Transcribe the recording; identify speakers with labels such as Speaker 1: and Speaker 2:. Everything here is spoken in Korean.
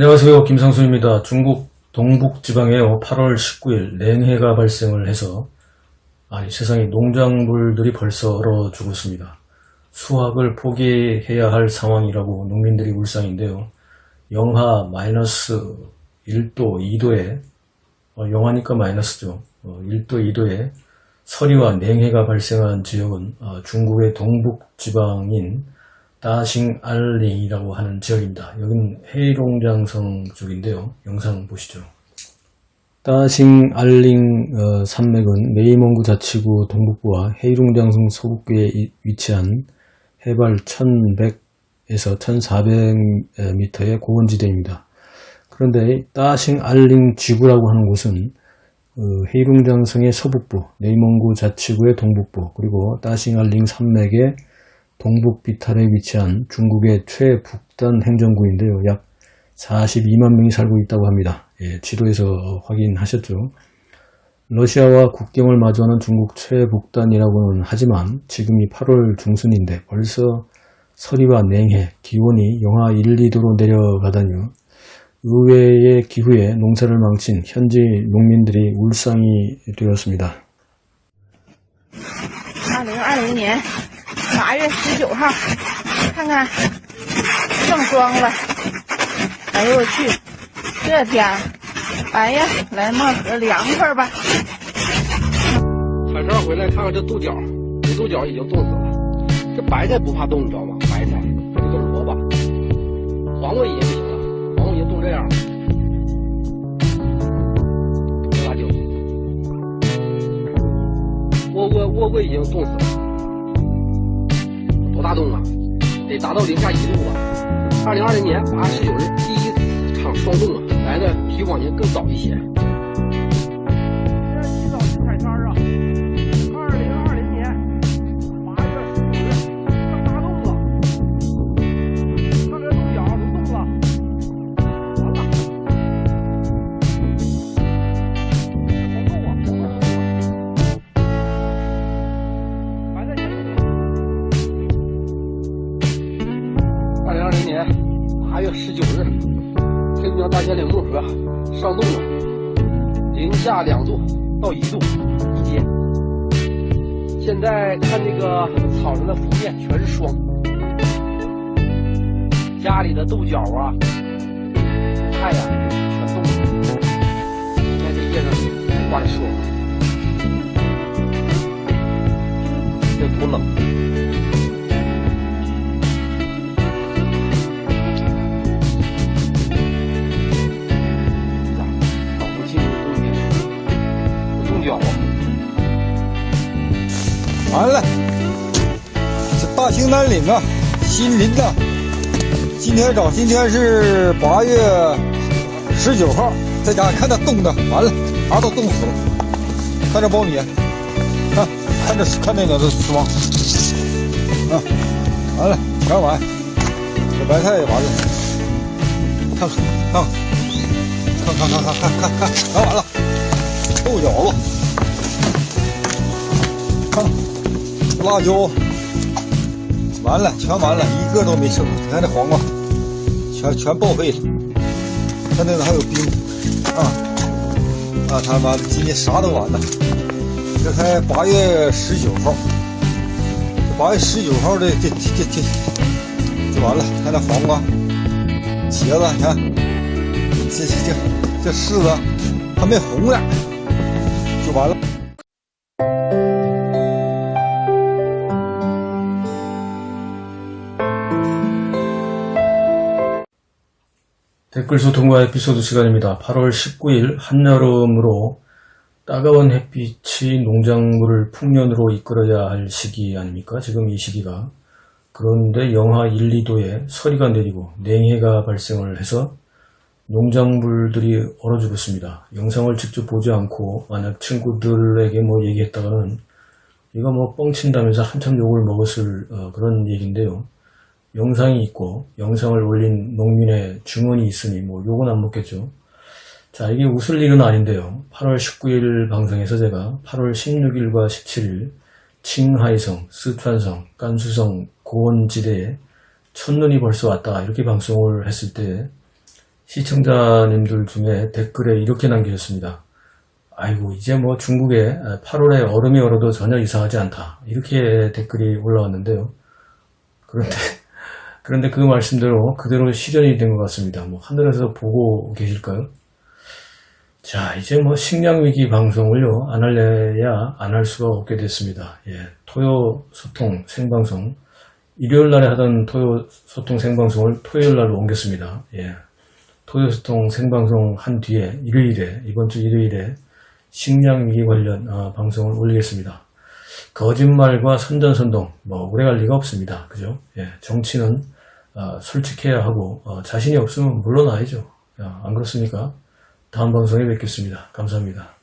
Speaker 1: 안녕하세요. 김상수입니다. 중국 동북지방에 8월 19일 냉해가 발생을 해서 아니 세상에 농작물들이 벌써 얼어 죽었습니다. 수확을 포기해야 할 상황이라고 농민들이 울상인데요. 영하 마이너스 1도, 2도에 영하니까 마이너스죠. 1도, 2도에 서리와 냉해가 발생한 지역은 어, 중국의 동북지방인 따싱알링이라고 하는 지역입니다. 여기는 헤이롱장성 쪽인데요. 영상 보시죠. 따싱알링 어, 산맥은 네이몽구 자치구 동북부와 헤이롱장성 서북부에 이- 위치한 해발 1100에서 1400m의 고원지대입니다. 그런데 따싱 알링 지구라고 하는 곳은 어, 헤이룽장성의 서북부, 네이몽구 자치구의 동북부, 그리고 따싱 알링 산맥의 동북 비탈에 위치한 중국의 최북단 행정구인데요. 약 42만 명이 살고 있다고 합니다. 예, 지도에서 확인하셨죠. 러시아와 국경을 마주하는 중국 최북단이라고는 하지만 지금이 8월 중순인데 벌써 서리와 냉해, 기온이 영하 1, 2도로 내려가다니요. 의외의 기후에 농사를 망친 현지 농민들이 울상이 되었습니다.
Speaker 2: 2020년 八月十九号，看看正装了。哎呦我去，这天，哎呀，来漠河凉快吧。
Speaker 3: 铲车回来看看这豆角，这豆角已经冻死了。这白菜不怕冻，你知道吗？白菜这个萝卜，黄瓜已经不行了，黄瓜已经冻这样了。这辣椒，窝瓜窝瓜已经冻死了，冻啊？得达到零下一度吧！二零二零年八月十九日第一场霜冻啊，来的比往年更早一些。黑龙江大兴岭木河上冻了。零下两度到一度一间。现在看这个草上的浮面全是霜，家里的豆角啊、菜呀、全冻了。你看这叶上挂着霜，这多冷！
Speaker 4: 完了，这大兴南岭啊，新林呐，今天早，今天是八月十九号，在家看它冻的，完了，啥都冻死了。看这苞米，看，看这看那个这霜，啊，完了，全完。这白菜也完了，看看看看看看看看看看，全完了。豆角子，看。辣椒完了，全完了，一个都没剩。你看这黄瓜，全全报废了。看那个还有冰啊啊！他妈的，今天啥都完了。这才八月十九号，这八月十九号的这这这这就完了。看那黄瓜、茄子，你看这这这这柿子还没红呢，就完了。
Speaker 1: 댓글 소통과 에피소드 시간입니다. 8월 19일 한여름으로 따가운 햇빛이 농작물을 풍년으로 이끌어야 할 시기 아닙니까? 지금 이 시기가. 그런데 영하 1, 2도에 서리가 내리고 냉해가 발생을 해서 농작물들이 얼어 죽었습니다. 영상을 직접 보지 않고 만약 친구들에게 뭐 얘기했다가는 이거 뭐 뻥친다면서 한참 욕을 먹었을 어, 그런 얘기인데요. 영상이 있고 영상을 올린 농민의 증언이 있으니 뭐 욕은 안 먹겠죠. 자 이게 웃을 일은 아닌데요. 8월 19일 방송에서 제가 8월 16일과 17일 칭하이성, 스촨성, 깐수성 고원지대에 첫눈이 벌써 왔다 이렇게 방송을 했을 때 시청자님들 중에 댓글에 이렇게 남기셨습니다. 아이고, 이제 뭐 중국에 8월에 얼음이 얼어도 전혀 이상하지 않다. 이렇게 댓글이 올라왔는데요. 그런데, 그런데 그 말씀대로 그대로 실현이 된 것 같습니다. 뭐 하늘에서 보고 계실까요? 자, 이제 뭐 식량위기 방송을요, 안 할래야 안 할 수가 없게 됐습니다. 예, 토요 소통 생방송. 일요일 날에 하던 토요 소통 생방송을 토요일 날로 옮겼습니다. 예. 토요 소통 생방송 한 뒤에 일요일에, 이번 주 일요일에 식량위기 관련 어, 방송을 올리겠습니다. 거짓말과 선전선동, 뭐, 오래 갈 리가 없습니다. 그죠? 예, 정치는 어, 솔직해야 하고, 어, 자신이 없으면 물러나야죠. 야, 안 그렇습니까? 다음 방송에 뵙겠습니다. 감사합니다.